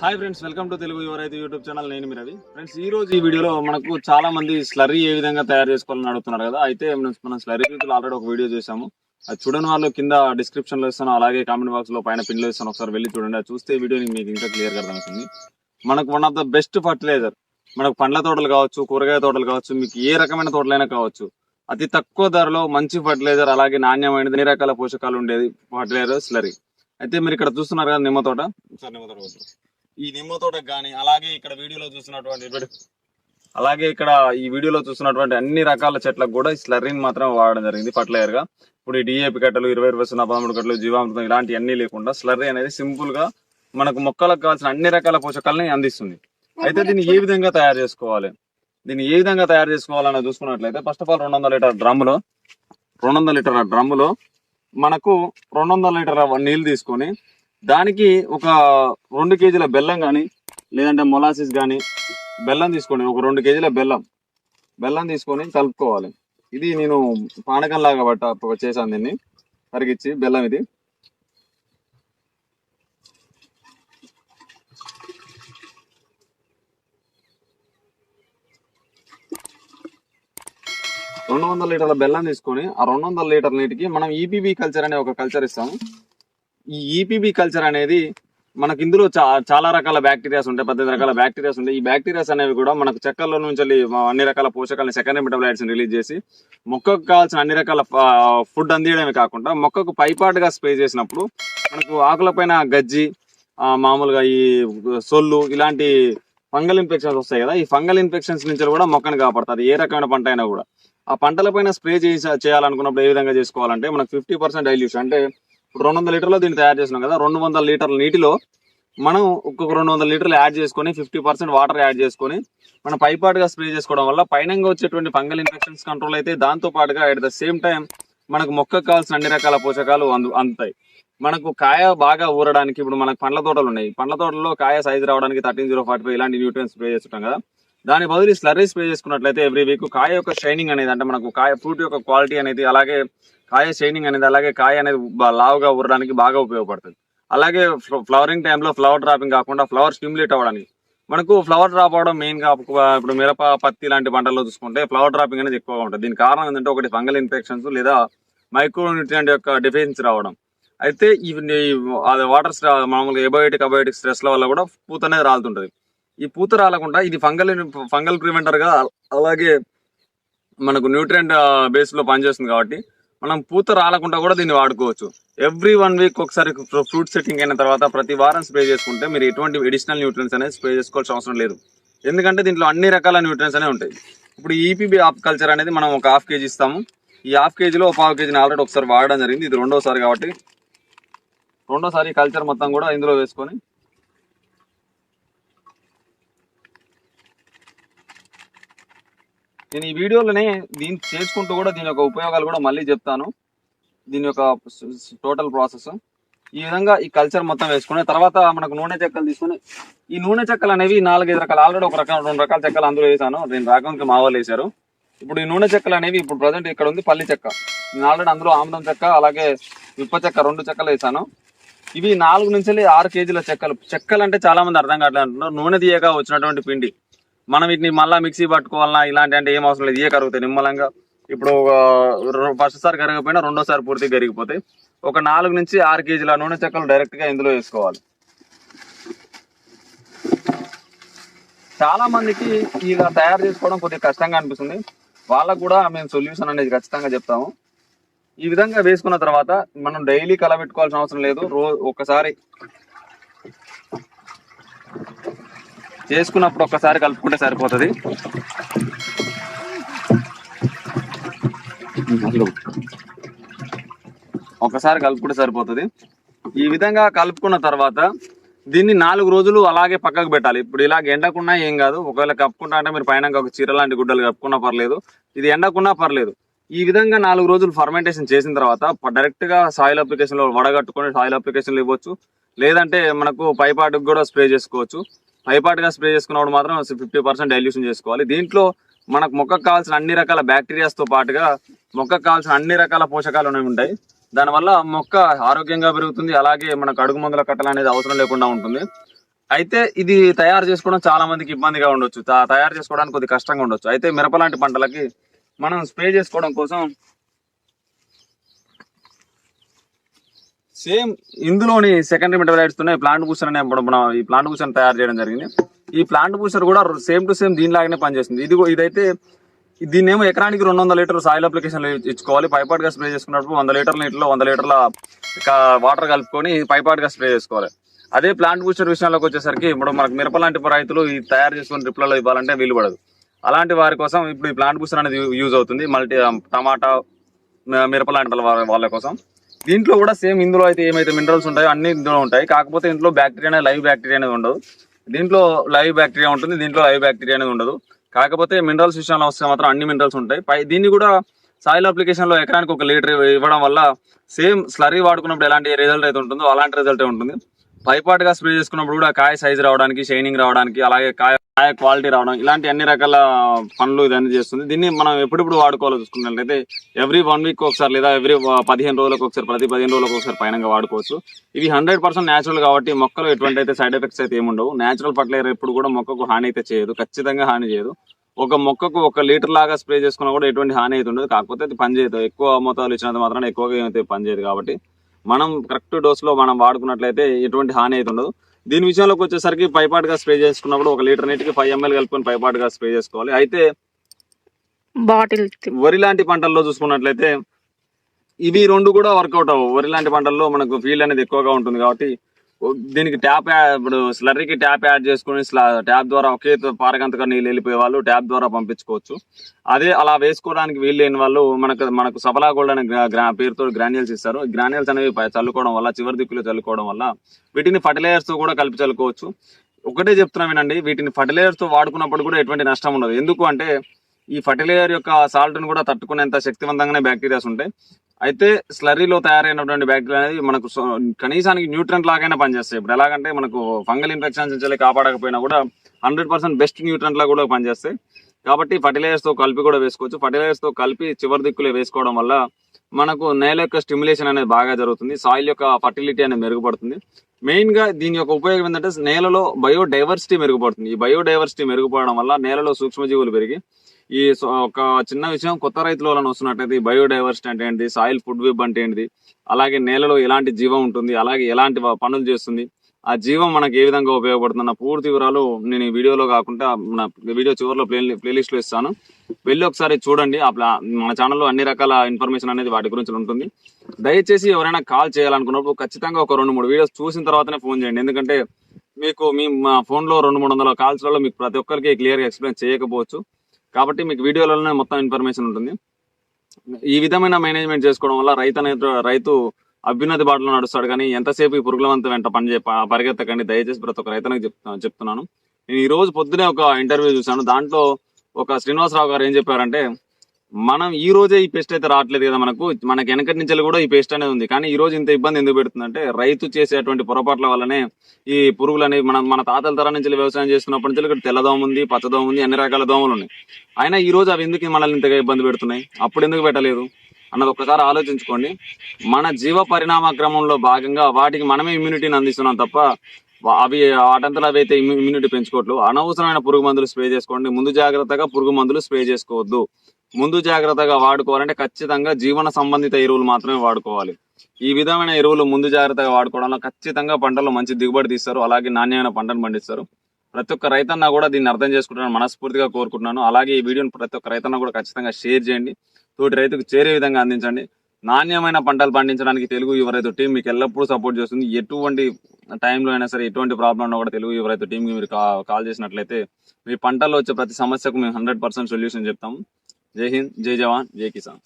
Hi friends welcome to Telugu Yuvaraithe YouTube channel నేను మీ Ravi. Friends ఈ రోజు ఈ వీడియోలో మనకు చాలా మంది స్లరీ ఏ విధంగా తయారు చేసుకోవాలని అడుగుతున్నారు కదా అయితే మనం స్లరీ గురించి ఆల్రెడీ ఒక వీడియో చేశాము. అది చూడని వాళ్ళు కింద డిస్క్రిప్షన్లో ఇస్తాను అలాగే కామెంట్ బాక్స్లో పైన పిన్లో ఇస్తాను ఒకసారి వెళ్ళి చూడండి. అది చూస్తే ఈ వీడియో మీకు ఇంకా క్లియర్గా అర్థమవుతుంది. మనకు one of the best fertiliser మనకు పండ్ల తోటలు కావచ్చు కూరగాయ తోటలు కావచ్చు మీకు ఏ రకమైన తోటలైనా కావచ్చు అతి తక్కువ ధరలో మంచి ఫర్టిలైజర్ అలాగే నాణ్యమైనది అన్ని రకాల పోషకాలు ఉండేది ఫర్టిలైజర్ స్లరీ అయితే మీరు ఇక్కడ చూస్తున్నారు కదా నిమ్మ తోట. సార్ నిమ్మ తోట ఈ నిమ్మ తోటకు కానీ అలాగే ఇక్కడ వీడియోలో చూసినటువంటి అలాగే ఇక్కడ ఈ వీడియోలో చూసినటువంటి అన్ని రకాల చెట్లకు కూడా ఈ స్లర్రీని మాత్రం వాడడం జరిగింది ఫర్టిలైజర్గా ఇప్పుడు ఈ డిఏపి కట్టలు ఇరవై ఇరవై సున్నా పదమూడు కట్టలు జీవామృతం ఇలాంటి అన్ని లేకుండా స్లర్రీ అనేది సింపుల్గా మనకు మొక్కలకు కావాల్సిన అన్ని రకాల పోషకాలని అందిస్తుంది. అయితే దీన్ని ఏ విధంగా తయారు చేసుకోవాలి? దీన్ని ఏ విధంగా తయారు చేసుకోవాలని చూసుకున్నట్లయితే ఫస్ట్ ఆఫ్ ఆల్ రెండు వందల లీటర్ డ్రమ్లో రెండు వందల లీటర్ల డ్రమ్ములో మనకు రెండు వందల లీటర్ నీళ్ళు తీసుకొని దానికి ఒక రెండు కేజీల బెల్లం కానీ లేదంటే మొలాసిస్ కానీ బెల్లం తీసుకోండి. ఒక రెండు కేజీల బెల్లం. బెల్లం తీసుకొని కలుపుకోవాలి. ఇది నేను పానకం లాగా పట్ట చేశాను దీన్ని. కరిగిచ్చి బెల్లం ఇది. రెండు వందల లీటర్ల బెల్లం తీసుకొని ఆ రెండు వందల లీటర్ నీటికి మనం ఈపీబీ కల్చర్ అనే ఒక కల్చర్ ఇస్తాము. ఈ ఈపీబీ కల్చర్ అనేది మనకి ఇందులో చాలా రకాల బ్యాక్టీరియాస్ ఉంటాయి పద్దెనిమిది రకాల బ్యాక్టీరియాస్ ఉంటాయి. ఈ బ్యాక్టీరియాస్ అనేవి కూడా మనకు చెక్కల్లో నుంచి అన్ని రకాల పోషకాలను సెకండరీ మెటబలైట్స్ రిలీజ్ చేసి మొక్కకు కావాల్సిన అన్ని రకాల ఫుడ్ అందియడమే కాకుండా మొక్కకు పైపాటుగా స్ప్రే చేసినప్పుడు మనకు ఆకులపైన గజ్జి మామూలుగా ఈ సొల్లు ఇలాంటి ఫంగల్ ఇన్ఫెక్షన్స్ వస్తాయి కదా ఈ ఫంగల్ ఇన్ఫెక్షన్స్ నుంచి కూడా మొక్కను కాపాడుతుంది ఏ రకమైన పంట అయినా కూడా. ఆ పంటలపైన స్ప్రే చేసి చేయాలనుకున్నప్పుడు ఏ విధంగా చేసుకోవాలంటే మనకు ఫిఫ్టీ పర్సెంట్ డైల్యూషన్ అంటే ఇప్పుడు రెండు వందల లీటర్లో దీన్ని తయారు చేసినాం కదా. రెండు వందల లీటర్ల నీటిలో మనం ఒక్కొక్క రెండు వందల లీటర్లు యాడ్ చేసుకొని ఫిఫ్టీ పర్సెంట్ వాటర్ యాడ్ చేసుకొని మనం పైపాటుగా స్ప్రే చేసుకోవడం వల్ల పైన వచ్చేటువంటి ఫంగల్ ఇన్ఫెక్షన్స్ కంట్రోల్ అయితే దాంతో పాటుగా అట్ ద సేమ్ టైం మనకు మొక్కకు కావాల్సిన అన్ని రకాల పోషకాలు అందు అందుతాయి. మనకు కాయ బాగా ఊరడానికి ఇప్పుడు మనకు పండ్ల తోటలు ఉన్నాయి. పండ్ల తోటల్లో కాయ సైజు రావడానికి థర్టీన్ జీరో ఫార్టీ ఫైవ్ ఇలాంటి న్యూట్రియన్స్ స్ప్రే చేస్తుంటాం కదా. దాని బదులు స్లర్రీ స్ప్రే చేసుకున్నట్లయితే ఎవ్రీ వీక్ కాయ యొక్క షైనింగ్ అనేది అంటే మనకు కాయ ఫ్రూట్ యొక్క క్వాలిటీ అనేది అలాగే కాయ షైనింగ్ అనేది అలాగే కాయ అనేది లావుగా ఉరడానికి బాగా ఉపయోగపడుతుంది. అలాగే ఫ్లవరింగ్ టైంలో ఫ్లవర్ డ్రాపింగ్ కాకుండా ఫ్లవర్ స్టిమ్యులేట్ అవ్వడానికి. మనకు ఫ్లవర్ డ్రాప్ అవడం మెయిన్గా ఇప్పుడు మిరప పత్తి లాంటి పంటల్లో చూసుకుంటే ఫ్లవర్ డ్రాపింగ్ అనేది ఎక్కువగా ఉంటుంది. దీని కారణం ఏంటంటే ఒకటి ఫంగల్ ఇన్ఫెక్షన్స్ లేదా మైక్రోన్యూట్రియంట్ యొక్క డిఫిషియన్సీ రావడం. అయితే ఇవి అది వాటర్ మామూలుగా ఎబయోటిక్ అబయోటిక్ స్ట్రెస్ వల్ల కూడా పూత అనేది రాలుతుంటుంది. ఈ పూత రాలకుండా ఇది ఫంగల్ ఫంగల్ ప్రివెంటర్గా అలాగే మనకు న్యూట్రియంట్ బేస్లో పనిచేస్తుంది కాబట్టి మనం పూత రాలకుండా కూడా దీన్ని వాడుకోవచ్చు. ఎవ్రీ వన్ వీక్ ఒకసారి ఫ్రూట్ సెట్టింగ్ అయిన తర్వాత ప్రతి వారం స్ప్రే చేసుకుంటే మీరు ఎటువంటి ఎడిషనల్ న్యూట్రియన్స్ అనేది స్ప్రే చేసుకోవాల్సిన అవసరం లేదు. ఎందుకంటే దీంట్లో అన్ని రకాల న్యూట్రియన్స్ అనేవి ఉంటాయి. ఇప్పుడు ఈపీబీ ఆఫ్ కల్చర్ అనేది మనం ఒక హాఫ్ కేజీ ఇస్తాము. ఈ హాఫ్ కేజీలో ఒక హాఫ్ కేజీని ఆల్రెడీ ఒకసారి వాడడం జరిగింది. ఇది రెండోసారి కాబట్టి రెండోసారి కల్చర్ మొత్తం కూడా ఇందులో వేసుకొని నేను ఈ వీడియోలోనే దీన్ని చేసుకుంటూ కూడా దీని యొక్క ఉపయోగాలు కూడా మళ్ళీ చెప్తాను. దీని యొక్క టోటల్ ప్రాసెస్ ఈ విధంగా ఈ కల్చర్ మొత్తం వేసుకుని తర్వాత మనకు నూనె చెక్కలు తీసుకుని ఈ నూనె చెక్కలు అనేవి నాలుగైదు రకాలు ఆల్రెడీ ఒక రకం రెండు రకాల చెక్కలు అందులో వేసాను. నేను రాగంకి మావాలు వేశారు. ఇప్పుడు ఈ నూనె చెక్కలు అనేవి ఇప్పుడు ప్రజెంట్ ఇక్కడ ఉంది పల్లి చెక్క. నేను ఆల్రెడీ అందులో ఆముదం చెక్క అలాగే విప్ప చెక్క రెండు చెక్కలు వేసాను. ఇవి నాలుగు నుంచి ఆరు కేజీల చెక్కలు. చెక్కలు అంటే చాలా మంది అర్థం కావట్లేదు అంటున్నారు. నూనె తీయగా వచ్చినటువంటి పిండి. మనం వీటిని మళ్ళీ మిక్సీ పట్టుకోవాలన్నా ఇలాంటి అంటే ఏం అవసరం లేదు. ఏ కరుగుతాయి నిమ్మలంగా. ఇప్పుడు ఫస్ట్ సారి కరగకపోయినా రెండోసారి పూర్తిగా కరిగిపోతాయి. ఒక నాలుగు నుంచి ఆరు కేజీల నూనె చెక్కలు డైరెక్ట్గా ఇందులో వేసుకోవాలి. చాలా మందికి ఇలా తయారు చేసుకోవడం కొద్దిగా కష్టంగా అనిపిస్తుంది. వాళ్ళకు కూడా మేము సొల్యూషన్ అనేది ఖచ్చితంగా చెప్తాము. ఈ విధంగా వేసుకున్న తర్వాత మనం డైలీ కలబెట్టుకోవాల్సిన అవసరం లేదు. రోజు ఒకసారి చేసుకున్నప్పుడు ఒక్కసారి కలుపుకుంటే సరిపోతుంది. ఒకసారి కలుపుకుంటే సరిపోతుంది. ఈ విధంగా కలుపుకున్న తర్వాత దీన్ని నాలుగు రోజులు అలాగే పక్కకు పెట్టాలి. ఇప్పుడు ఇలా ఎండకున్నా ఏం కాదు. ఒకవేళ కప్పుకుంటా అంటే మీరు పైన ఒక చీర లాంటి గుడ్డలు కప్పుకున్నా పర్లేదు. ఇది ఎండకున్నా పర్లేదు. ఈ విధంగా నాలుగు రోజులు ఫర్మెంటేషన్ చేసిన తర్వాత డైరెక్ట్గా సాయిల్ అప్లికేషన్లో వడగట్టుకొని సాయిల్ అప్లికేషన్ ఇవ్వచ్చు. లేదంటే మనకు పైపాటుకు కూడా స్ప్రే చేసుకోవచ్చు. పైపాటుగా స్ప్రే చేసుకున్నప్పుడు మాత్రం ఫిఫ్టీ పర్సెంట్ డైల్యూషన్ చేసుకోవాలి. దీంట్లో మనకు మొక్కకు కావాల్సిన అన్ని రకాల బ్యాక్టీరియాస్తో పాటుగా మొక్కకు కావాల్సిన అన్ని రకాల పోషకాలు అనేవి ఉంటాయి. దానివల్ల మొక్క ఆరోగ్యంగా పెరుగుతుంది. అలాగే మనకు అడుగు మందుల కట్టలు అనేది అవసరం లేకుండా ఉంటుంది. అయితే ఇది తయారు చేసుకోవడం చాలా మందికి ఇబ్బందిగా ఉండొచ్చు. తయారు చేసుకోవడానికి కొద్ది కష్టంగా ఉండొచ్చు. అయితే మిరప లాంటి పంటలకి మనం స్ప్రే చేసుకోవడం కోసం సేమ్ ఇందులోని సెకండరీ మెటబలైట్స్ తోనే ప్లాంట్ బూస్టర్ అనే మనం మనం ఈ ప్లాంట్ బూస్టర్ తయారు చేయడం జరిగింది. ఈ ప్లాంట్ బూస్టర్ కూడా సేమ్ టు సేమ్ దీనిలాగానే పనిచేస్తుంది. ఇది ఇదైతే దీన్ని ఏమో ఎకరానికి రెండు వందల లీటర్ సాయిల్ అప్లికేషన్ ఇచ్చుకోవాలి. పైపాట్గా స్ప్రే చేసుకున్నప్పుడు వంద లీటర్ల నీటిలో వంద లీటర్ల వాటర్ కలుపుకొని పైపాట్గా స్ప్రే చేసుకోవాలి. అదే ప్లాంట్ బూస్టర్ విషయంలోకి వచ్చేసరికి ఇప్పుడు మనకు మిరప లాంటి రైతులు ఈ తయారు చేసుకుని డ్రిప్లలో ఇవ్వాలంటే వీలు పడదు. అలాంటి వారి కోసం ఇప్పుడు ఈ ప్లాంట్ బూస్టర్ అనేది యూజ్ అవుతుంది. మల్టీ టమాటా మిరప లాంటి వాళ్ళ వాళ్ళ కోసం. దీంట్లో కూడా సేమ్ ఇందులో అయితే ఏమైతే మినరల్స్ ఉంటాయో అన్ని ఇందులో ఉంటాయి. కాకపోతే ఇందులో బ్యాక్టీరియా అనేది లైవ్ బ్యాక్టీరియా అనేది ఉండదు. దీంట్లో లైవ్ బ్యాక్టీరియా ఉంటుంది దీంట్లో లైవ్ బ్యాక్టీరియా అనేది ఉండదు. కాకపోతే మినరల్స్ విషయంలో వస్తే మాత్రం అన్ని మినరల్స్ ఉంటాయి. పై దీన్ని కూడా సాయిల్ అప్లికేషన్లో ఎకరానికి ఒక లీటర్ ఇవ్వడం వల్ల సేమ్ స్లరీ వాడుకున్నప్పుడు ఎలాంటి రిజల్ట్ అయితే ఉంటుందో అలాంటి రిజల్ట్ ఉంటుంది. పైపాటుగా స్ప్రే చేసుకున్నప్పుడు కూడా కాయ సైజ్ రావడానికి షైనింగ్ రావడానికి అలాగే కాయ కాయ క్వాలిటీ రావడం ఇలాంటి అన్ని రకాల పనులు ఇదన్నీ చేస్తుంది. దీన్ని మనం ఎప్పుడెప్పుడు వాడుకోవాలో చూసుకున్నట్లయితే ఎవ్రీ వన్ వీక్ ఒకసారి లేదా ఎవ్రీ పదిహేను రోజులకు ఒకసారి ప్రతి పదిహేను రోజులకు ఒకసారి పైన వాడుకోవచ్చు. ఇవి హండ్రెడ్ పర్సెంట్ న్యాచురల్ కాబట్టి మొక్కలు ఎటువంటి అయితే సైడ్ ఎఫెక్ట్స్ అయితే ఏముండవు. న్యాచురల్ ఫర్టిలైజర్ ఎప్పుడు కూడా మొక్కకు హాని అయితే చేయదు ఖచ్చితంగా హాని చేయదు. ఒక మొక్కకు ఒక లీటర్ లాగా స్ప్రే చేసుకున్నా కూడా ఎటువంటి హాని అయితే ఉండదు. కాకపోతే అది పని చేయదు ఎక్కువ మోతాదులు ఇచ్చినంత మాత్రాన ఎక్కువగా ఏమైతే పని చేయదు కాబట్టి మనం కరెక్ట్ డోస్లో మనం వాడుకున్నట్లయితే ఎటువంటి హాని అయితే ఉండదు. దీని విషయంలోకి వచ్చేసరికి పైపాట్గా స్ప్రే చేసుకున్నప్పుడు ఒక లీటర్ నీటికి ఫైవ్ ఎంఎల్ కలుపుకొని పైపాట్గా స్ప్రే చేసుకోవాలి. అయితే బాటిల్ వరి లాంటి పంటల్లో చూసుకున్నట్లయితే ఇవి రెండు కూడా వర్కౌట్ అవ్వవు. వరి లాంటి పంటల్లో మనకు ఫీల్డ్ అనేది ఎక్కువగా ఉంటుంది కాబట్టి దీనికి ట్యాప్ ఇప్పుడు స్లర్రీకి ట్యాప్ యాడ్ చేసుకుని ట్యాప్ ద్వారా ఒకే పారగంతగా నీళ్ళు వెళ్ళిపోయే వాళ్ళు ట్యాప్ ద్వారా పంపించుకోవచ్చు. అదే అలా వేసుకోవడానికి వీలు లేని వాళ్ళు మనకు మనకు సబలా గోల్డ్ అనే పేరుతో గ్రాన్యుల్స్ ఇస్తారు. గ్రాన్యుల్స్ అనేవి చల్లుకోవడం వల్ల చివరి దిక్కులో చల్లుకోవడం వల్ల వీటిని ఫర్టిలైజర్స్తో కూడా కలిపి చల్లుకోవచ్చు. ఒకటే చెప్తున్నా వినండి వీటిని ఫర్టిలైజర్స్తో వాడుకున్నప్పుడు కూడా ఎటువంటి నష్టం ఉండదు. ఎందుకు అంటే ఈ ఫర్టిలైజర్ యొక్క సాల్ట్ను కూడా తట్టుకునేంత శక్తివంతంగానే బ్యాక్టీరియాస్ ఉంటాయి. అయితే స్లరీలో తయారైనటువంటి బ్యాక్టీరియా అనేది మనకు సో- కనీసానికి న్యూట్రెంట్ లాగైనా పనిచేస్తాయి. ఇప్పుడు ఎలాగంటే మనకు ఫంగల్ ఇన్ఫెక్షన్స్ నుంచి కాపాడకపోయినా కూడా హండ్రెడ్ పర్సెంట్ బెస్ట్ న్యూట్రెంట్ లా కూడా పనిచేస్తాయి. కాబట్టి ఫర్టిలైజర్స్తో కలిపి కూడా వేసుకోవచ్చు. ఫర్టిలైజర్స్తో కలిపి చివరి దిక్కులో వేసుకోవడం వల్ల మనకు నేల యొక్క స్టిమ్యులేషన్ అనేది బాగా జరుగుతుంది. సాయిల్ యొక్క ఫర్టిలిటీ అనేది మెరుగుపడుతుంది. మెయిన్గా దీని యొక్క ఉపయోగం ఏంటంటే నేలలో బయోడైవర్సిటీ మెరుగుపడుతుంది. ఈ బయోడైవర్సిటీ మెరుగుపడడం వల్ల నేలలో సూక్ష్మజీవులు పెరిగి ఈ ఒక చిన్న విషయం కొత్త రైతుల వలన వస్తున్నట్టయితే బయోడైవర్సిటీ అంటే ఏంటి సాయిల్ ఫుడ్ వెబ్ అంటే ఏంటిది? అలాగే నేలలో ఎలాంటి జీవం ఉంటుంది? అలాగే ఎలాంటి పనులు చేస్తుంది? ఆ జీవం మనకి ఏ విధంగా ఉపయోగపడుతున్న పూర్తి వివరాలు నేను ఈ వీడియోలో కాకుండా మన వీడియో చివరిలో ప్లే ప్లేలిస్ట్లో ఇస్తాను. వెళ్ళి ఒకసారి చూడండి. ఆ ప్లా- మన ఛానల్లో అన్ని రకాల ఇన్ఫర్మేషన్ అనేది వాటి గురించి ఉంటుంది. దయచేసి ఎవరైనా కాల్ చేయాలనుకున్నప్పుడు ఖచ్చితంగా ఒక రెండు మూడు వీడియోస్ చూసిన తర్వాతనే ఫోన్ చేయండి. ఎందుకంటే మీకు మీ మా ఫోన్లో రెండు మూడు వందల కాల్స్లలో మీకు ప్రతి ఒక్కరికి క్లియర్గా ఎక్స్ప్లెయిన్ చేయకపోవచ్చు. కాబట్టి మీకు వీడియోలోనే మొత్తం ఇన్ఫర్మేషన్ ఉంటుంది. ఈ విధమైన మేనేజ్మెంట్ చేసుకోవడం వల్ల రైతు రైతు అభ్యున్నతి బాటలో నడుస్తాడు కానీ ఎంతసేపు ఈ పురుగులవంత వెంట పని పరిగెత్తకండి. దయచేసి ప్రతి ఒక్క రైతు చెప్తా చెప్తున్నాను. నేను ఈ రోజు పొద్దునే ఒక ఇంటర్వ్యూ చూశాను. దాంట్లో ఒక శ్రీనివాసరావు గారు ఏం చెప్పారంటే మనం ఈ రోజే ఈ పెస్ట్ అయితే రావట్లేదు కదా మనకు. మనకి వెనకటి నుంచి కూడా ఈ పెస్ట్ అనేది ఉంది. కానీ ఈ రోజు ఇంత ఇబ్బంది ఎందుకు పెడుతుందంటే రైతు చేసేటువంటి పొరపాట్ల వల్లనే ఈ పురుగులు అనేవి మన మన తాతల తరం నుంచి వ్యవసాయం చేసుకున్నప్పటి నుంచి ఇక్కడ తెల్లదోమ ఉంది పచ్చదోమ ఉంది అన్ని రకాల దోమలు ఉన్నాయి. అయినా ఈ రోజు అవి ఎందుకు మనల్ని ఇంతగా ఇబ్బంది పెడుతున్నాయి? అప్పుడు ఎందుకు పెట్టలేదు? అన్నది ఒక్కసారి ఆలోచించుకోండి. మన జీవ పరిణామ క్రమంలో భాగంగా వాటికి మనమే ఇమ్యూనిటీని అందిస్తున్నాం తప్ప అవి వాటంతలో అవి అయితే ఇమ్యూనిటీ పెంచుకోవట్లేదు. అనవసరమైన పురుగు మందులు స్ప్రే చేసుకోండి. ముందు జాగ్రత్తగా పురుగు మందులు స్ప్రే చేసుకోవద్దు. ముందు జాగ్రత్తగా వాడుకోవాలంటే ఖచ్చితంగా జీవన సంబంధిత ఎరువులు మాత్రమే వాడుకోవాలి. ఈ విధమైన ఎరువులు ముందు జాగ్రత్తగా వాడుకోవడంలో ఖచ్చితంగా పంటలు మంచి దిగుబడి తీస్తారు. అలాగే నాణ్యమైన పంటను పండిస్తారు. ప్రతి ఒక్క రైతన్న కూడా దీన్ని అర్థం చేసుకుంటాను మనస్ఫూర్తిగా కోరుకుంటున్నాను. అలాగే ఈ వీడియోని ప్రతి ఒక్క రైతన్న కూడా ఖచ్చితంగా షేర్ చేయండి. తోటి రైతుకు చేరే విధంగా అందించండి. నాణ్యమైన పంటలు పండించడానికి తెలుగు యువ రైతు టీం మీకు ఎల్లప్పుడూ సపోర్ట్ చేస్తుంది. ఎటువంటి టైంలో అయినా సరే ఎటువంటి ప్రాబ్లం ఉన్నా కూడా తెలుగు యువ రైతు టీంకి మీరు కాల్ చేసినట్లయితే మీ పంటల్లో వచ్చే ప్రతి సమస్యకు మేము హండ్రెడ్ పర్సెంట్ సొల్యూషన్ చెప్తాము. जय हिंद जय जवान जय किसान।